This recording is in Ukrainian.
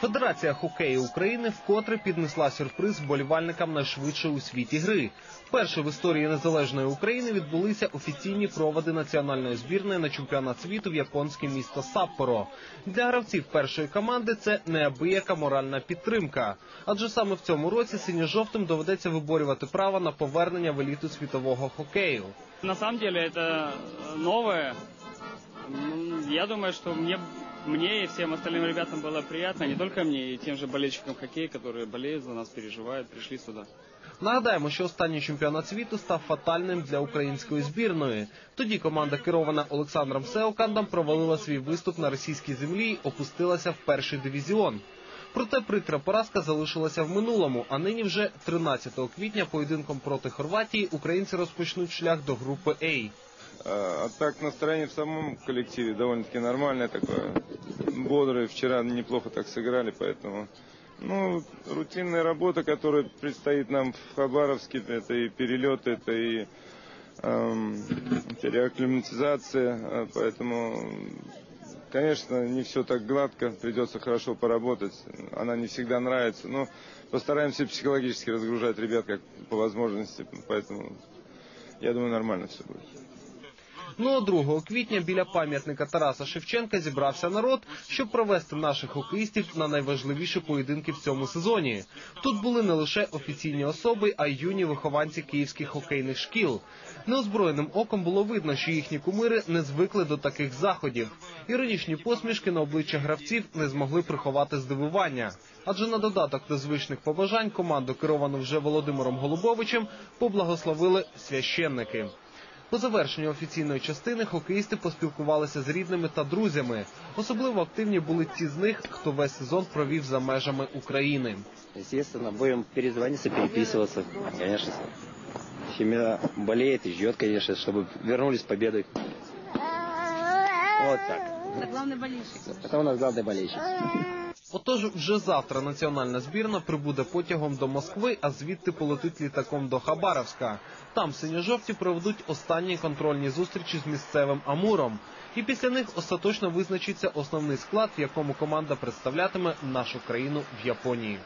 Федерація хокею України вкотре піднесла сюрприз вболівальникам найшвидшої у світі гри. Вперше в історії незалежної України відбулися офіційні проводи національної збірної на чемпіонат світу в японське місто Саппоро. Для гравців першої команди це неабияка моральна підтримка. Адже саме в цьому році синьо-жовтим доведеться виборювати право на повернення в еліту світового хокею. На самом деле это новое. М, Я думаю, что мне, мне и всем остальным ребятам было приятно, не только мне, и тем же болельщикам хоккея, которые болеют за нас, переживают, пришли сюда. Нагадаємо, що останній чемпіонат світу став фатальним для української збірної. Тоді команда, керована Олександром Сеокандом, провалила свій виступ на російській землі і опустилася в перший дивізіон. Проте прикра поразка залишилася в минулому, а нині вже 13 квітня поєдинком проти Хорватії українці розпочнуть шлях до групи А. А а так настроение в самом коллективе довольно-таки нормальное такое, бодрое. Вчера неплохо так сыграли, поэтому... Ну, рутинная работа, которая предстоит нам в Хабаровске, это и перелеты, это и эм, это реакклиматизация, а, поэтому, конечно, не все так гладко, придется хорошо поработать, она не всегда нравится, но постараемся психологически разгружать ребят как по возможности, поэтому я думаю, нормально все будет. Ну а 2 квітня біля пам'ятника Тараса Шевченка зібрався народ, щоб провести наших хокеїстів на найважливіші поєдинки в цьому сезоні. Тут були не лише офіційні особи, а й юні вихованці київських хокейних шкіл. Неозброєним оком було видно, що їхні кумири не звикли до таких заходів. Іронічні посмішки на обличчя гравців не змогли приховати здивування. Адже на додаток до звичних побажань команду, керовану вже Володимиром Голубовичем, поблагословили священники. По завершенню офіційної частини хокеїсти поспілкувалися з рідними та друзями. Особливо активні були ті з них, хто весь сезон провів за межами України. Звісно, будемо перезвонитися, переписуватися. Звісно, Сім'я боліє і чекає, конечно, щоб вернулись з победой. Ось так. Это главный болельщик. Это у нас главный болельщик. Отож, вже завтра національна збірна прибуде потягом до Москви, а звідти полетить літаком до Хабаровська. Там синьо-жовті проведуть останні контрольні зустрічі з місцевим Амуром. І після них остаточно визначиться основний склад, в якому команда представлятиме нашу країну в Японії.